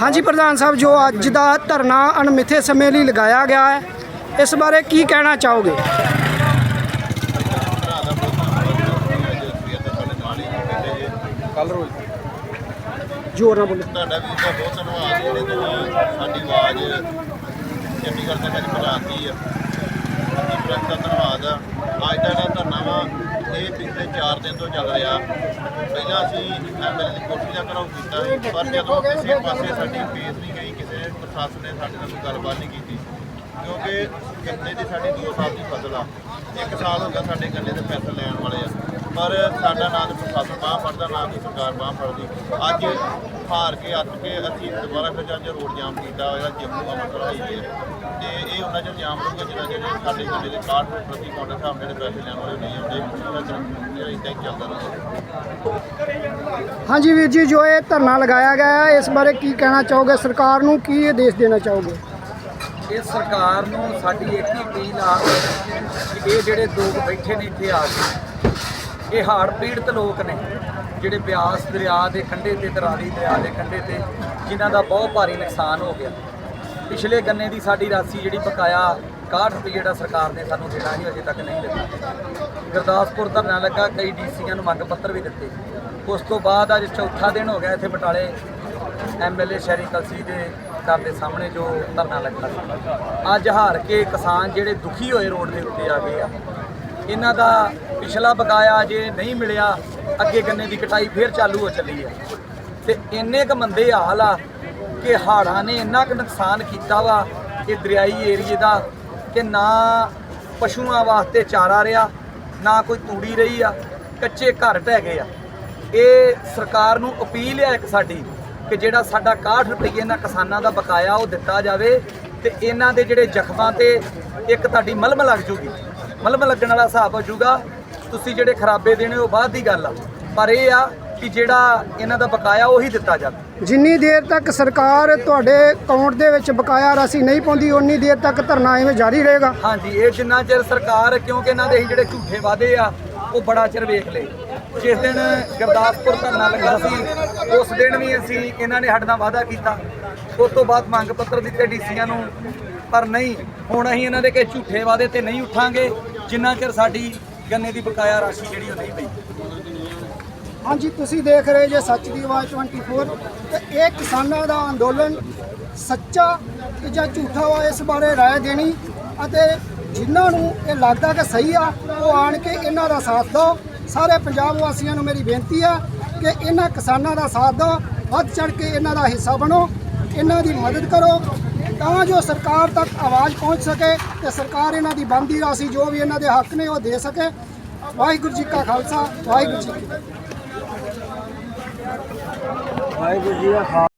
ਹਾਂਜੀ, ਪ੍ਰਧਾਨ ਸਾਹਿਬ, ਜੋ ਅੱਜ ਦਾ ਧਰਨਾ ਅਣਮਿੱਥੇ ਸਮੇਂ ਲਈ ਲਗਾਇਆ ਗਿਆ ਹੈ, ਇਸ ਬਾਰੇ ਕੀ ਕਹਿਣਾ ਚਾਹੋਗੇ? ਕੱਲ ਰੋਜ਼ ਜੋਰ ਨਾਲ ਬੋਲੋ। ਤੁਹਾਡਾ ਵੀ ਦਾ ਬਹੁਤ ਧੰਨਵਾਦ ਜਿਹੜੇ ਤੁਸੀਂ ਸਾਡੀ ਆਵਾਜ਼ ਚੰਡੀਗੜ੍ਹ ਤੱਕ ਅੱਜ ਪਹੁੰਚਾਤੀ ਆ। ਪ੍ਰੈਸ ਦਾ ਧੰਨਵਾਦ ਆ। ਅੱਜ ਦਾ ਜਿਹੜਾ ਧਰਨਾ ਵਾ 4 ਦਿਨ ਤੋਂ ਚੱਲ ਰਿਹਾ। ਪਹਿਲਾਂ ਅਸੀਂ ਐਮਐਲਏ ਦੀ ਕੋਠੀ ਦਾ ਘਰਾਓ ਕੀਤਾ ਸੀ, ਪਰ ਜਦੋਂ ਕਿਸੇ ਪਾਸੇ ਸਾਡੀ ਫੇਸ ਨਹੀਂ ਗਈ, ਕਿਸੇ ਪ੍ਰਸ਼ਾਸਨ ਨੇ ਸਾਡੇ ਨਾਲ ਕੋਈ ਗੱਲਬਾਤ ਨਹੀਂ ਕੀਤੀ, ਕਿਉਂਕਿ ਗੰਨੇ ਦੀ ਸਾਡੀ 2 ਸਾਲ ਦੀ ਫਸਲ ਆ। ਇੱਕ ਸਾਲ ਹੋ ਗਿਆ ਸਾਡੇ ਗੰਨੇ ਦੇ ਪੈਸੇ ਲੈਣ ਵਾਲੇ ਆ। ਪਰ ਸਾਡਾ ਨਾਂ ਤੇ ਪ੍ਰਸ਼ਾਸਨ ਬਾਂਹ ਫੜਦਾ, ਨਾ ਕੋਈ ਸਰਕਾਰ ਬਾਂਹ ਫੜਦੀ। ਅੱਜ ਹਾਰ ਕੇ, ਅੱਤ ਕੇ ਅਸੀਂ ਦੁਬਾਰਾ ਫਿਰ ਅੱਜ ਰੋਡ ਜਾਮ ਕੀਤਾ ਹੋਇਆ ਜੰਮੂ ਅੰਮ੍ਰਿਤਸਰ ਹਾਈਵੇ ਤੇ ਇਹ ਉਹਨਾਂ ਚਿਰ ਜਾਮ ਰਹੂਗਾ ਜਿਹੜਾ ਜਿਹੜੇ ਸਾਡੇ ਗੰਨੇ ਦੇ 60 ਰੁਪਏ ਪ੍ਰਤੀ ਹਿਸਾਬ ਨਾਲ ਜਿਹੜੇ ਪੈਸੇ ਲੈਣ ਵਾਲੇ ਨਹੀਂ ਆਉਂਦੇ ਉਹਨਾਂ ਇਹ ਇਦਾਂ ਹੀ ਚੱਲਦਾ ਰਹੂਗਾ ਹਾਂਜੀ ਵੀਰ ਜੀ ਜੋ ਇਹ ਧਰਨਾ ਲਗਾਇਆ ਗਿਆ ਹੈ ਇਸ ਬਾਰੇ ਕੀ ਕਹਿਣਾ ਚਾਹੋਗੇ? ਸਰਕਾਰ ਨੂੰ ਕੀ ਆਦੇਸ਼ ਦੇਣਾ ਚਾਹੋਗੇ? ਇਹ ਸਰਕਾਰ ਨੂੰ ਸਾਡੀ ਇੱਕ ਹੀ ਅਪੀਲ ਆ ਕਿ ਇਹ ਜਿਹੜੇ ਲੋਕ ਬੈਠੇ ਨੇ ਇੱਥੇ ਆ ਕੇ ਇਹ ਹੜ੍ਹ ਪੀੜਤ ਲੋਕ ਨੇ ਜਿਹੜੇ ਬਿਆਸ ਦਰਿਆ ਦੇ ਕੰਢੇ ਤੇ ਦਰਾਲੀ ਦਰਿਆ ਦੇ ਕੰਢੇ ਤੇ ਜਿਨ੍ਹਾਂ ਦਾ ਬਹੁਤ ਭਾਰੀ ਨੁਕਸਾਨ ਹੋ ਗਿਆ। ਪਿਛਲੇ ਗੰਨੇ ਦੀ ਸਾਡੀ ਰਾਸ਼ੀ ਜਿਹੜੀ ਬਕਾਇਆ 61 ਰੁਪਏ ਜਿਹੜਾ ਸਰਕਾਰ ਨੇ ਸਾਨੂੰ ਦੇਣਾ ਸੀ, ਅਜੇ ਤੱਕ ਨਹੀਂ ਦਿੱਤਾ। ਗੁਰਦਾਸਪੁਰ ਧਰਨਾ ਲੱਗਾ, ਕਈ ਡੀਸੀਆਂ ਨੂੰ ਮੰਗ ਪੱਤਰ ਵੀ ਦਿੱਤੇ। ਉਸ ਤੋਂ ਬਾਅਦ ਅੱਜ ਚੌਥਾ ਦਿਨ ਹੋ ਗਿਆ ਇੱਥੇ ਬਟਾਲੇ ਐਮਐਲਏ ਸ਼ਹਿਰੀ ਕਲਸੀ ਦੇ ਘਰ ਦੇ ਸਾਹਮਣੇ ਜੋ ਧਰਨਾ ਲੱਗਾ ਸੀ। ਅੱਜ ਹਾਰ ਕੇ ਕਿਸਾਨ ਜਿਹੜੇ ਦੁਖੀ ਹੋਏ ਰੋਡ ਦੇ ਉੱਤੇ ਆ ਗਏ ਆ। ਇਹਨਾਂ ਦਾ ਪਿਛਲਾ ਬਕਾਇਆ ਜੇ ਨਹੀਂ ਮਿਲਿਆ, ਅੱਗੇ ਗੰਨੇ ਦੀ ਕਟਾਈ ਫੇਰ ਚਾਲੂ ਹੋ ਚੱਲੀ ਹੈ। ਤੇ ਇੰਨੇ ਕ ਮੰਦੇ ਹਾਲ ਆ ਕਿ ਹਾੜਾਂ ਨੇ ਇੰਨਾ ਕੁ ਨੁਕਸਾਨ ਕੀਤਾ ਵਾ ਇਹ ਦਰਿਆਈ ਏਰੀਏ ਦਾ ਕਿ ਨਾ ਪਸ਼ੂਆਂ ਵਾਸਤੇ ਚਾਰਾ ਰਿਹਾ, ਨਾ ਕੋਈ ਤੂੜੀ ਰਹੀ ਆ, ਕੱਚੇ ਘਰ ਢਹਿ ਗਏ ਆ। ਇਹ ਸਰਕਾਰ ਨੂੰ ਅਪੀਲ ਹੈ ਇੱਕ ਸਾਡੀ ਕਿ ਜਿਹੜਾ ਸਾਡਾ 61 ਰੁਪਏ ਇਹਨਾਂ ਕਿਸਾਨਾਂ ਦਾ ਬਕਾਇਆ ਉਹ ਦਿੱਤਾ ਜਾਵੇ ਤੇ ਇਹਨਾਂ ਦੇ ਜਿਹੜੇ ਜ਼ਖਮਾਂ ਤੇ ਇੱਕ ਤੁਹਾਡੀ ਮਲਮ ਲੱਗ ਜੂਗੀ। ਮਲਮ ਲੱਗਣ ਵਾਲਾ ਹਿਸਾਬ ਹੋ ਜਾਊਗਾ ਤੁਸੀਂ ਜਿਹੜੇ ਖਰਾਬੇ ਦੇਣੇ ਉਹ ਬਾਅਦ ਦੀ ਗੱਲ ਆ। ਪਰ ਇਹ ਆ ਕਿ ਜਿਹੜਾ ਇਹਨਾਂ ਦਾ ਬਕਾਇਆ ਉਹੀ ਦਿੱਤਾ ਜਾਵੇ। ਜਿੰਨੀ ਦੇਰ ਤੱਕ ਸਰਕਾਰ ਤੁਹਾਡੇ ਅਕਾਊਂਟ ਦੇ ਵਿੱਚ ਬਕਾਇਆ ਰਾਸ਼ੀ ਨਹੀਂ ਪਾਉਂਦੀ ਉਨੀ ਦੇਰ ਤੱਕ ਧਰਨਾ ਐਵੇਂ ਜਾਰੀ ਰਹੇਗਾ। ਹਾਂਜੀ ਇਹ ਜਿੰਨਾ ਚਿਰ ਸਰਕਾਰ ਕਿਉਂਕਿ ਇਹਨਾਂ ਦੇ ਅਸੀਂ ਜਿਹੜੇ ਝੂਠੇ ਵਾਅਦੇ ਆ ਉਹ ਬੜਾ ਚਿਰ ਵੇਖ ਲਏ। ਜਿਸ ਦਿਨ ਗੁਰਦਾਸਪੁਰ ਧਰਨਾ ਲੱਗਾ ਸੀ ਉਸ ਦਿਨ ਵੀ ਅਸੀਂ ਇਹਨਾਂ ਨੇ ਸਾਡੇ ਨਾਲ ਵਾਅਦਾ ਕੀਤਾ। ਉਸ ਤੋਂ ਬਾਅਦ ਮੰਗ ਪੱਤਰ ਦਿੱਤੇ ਡੀਸੀਆਂ ਨੂੰ ਪਰ ਨਹੀਂ ਹੁਣ ਅਸੀਂ ਇਹਨਾਂ ਦੇ ਕਿ ਝੂਠੇ ਵਾਅਦੇ ਤੇ ਨਹੀਂ ਉੱਠਾਂਗੇ ਜਿੰਨਾ ਚਿਰ ਸਾਡੀ ਗੰਨੇ ਦੀ ਬਕਾਇਆ ਰਾਸ਼ੀ ਜਿਹੜੀ ਉਹ ਨਹੀਂ ਪਈ। ਹਾਂਜੀ ਤੁਸੀਂ ਦੇਖ ਰਹੇ ਜੇ ਸੱਚ ਦੀ ਆਵਾਜ਼ 24 ਤੇ ਇਹ ਕਿਸਾਨਾਂ ਦਾ ਅੰਦੋਲਨ ਸੱਚਾ ਕਿ ਜਾਂ ਝੂਠਾ ਵਾ ਇਸ ਬਾਰੇ رائے ਦੇਣੀ ਅਤੇ ਜਿਨ੍ਹਾਂ ਨੂੰ ਇਹ ਲੱਗਦਾ ਕਿ ਸਹੀ ਆ ਉਹ ਆਣ ਕੇ ਇਹਨਾਂ ਦਾ ਸਾਥ ਦਿਓ ਸਾਰੇ ਪੰਜਾਬ ਵਾਸੀਆਂ ਨੂੰ ਮੇਰੀ ਬੇਨਤੀ ਹੈ ਕਿ ਇਹਨਾਂ ਕਿਸਾਨਾਂ ਦਾ ਸਾਥ ਦਿਓ ਵੱਧ ਚੜ ਕੇ ਇਹਨਾਂ ਦਾ ਹਿੱਸਾ ਬਣੋ ਇਹਨਾਂ ਦੀ ਮਦਦ ਕਰੋ ਤਾਂ ਜੋ ਸਰਕਾਰ ਤੱਕ ਆਵਾਜ਼ ਪਹੁੰਚ ਸਕੇ ਤੇ ਸਰਕਾਰ ਇਹਨਾਂ ਦੀ ਬਣਦੀ ਰਾਸ਼ੀ ਜੋ ਵੀ ਇਹਨਾਂ ਦੇ ਹੱਕ ਨੇ ਉਹ ਦੇ ਸਕੇ ਵਾਹਿਗੁਰੂ ਜੀ ਕਾ ਖਾਲਸਾ ਵਾਹਿਗੁਰੂ ਜੀ ਕੀ ਫਤਿਹ ਵਾਹਿਗੁਰੂ ਜੀ ਦਾ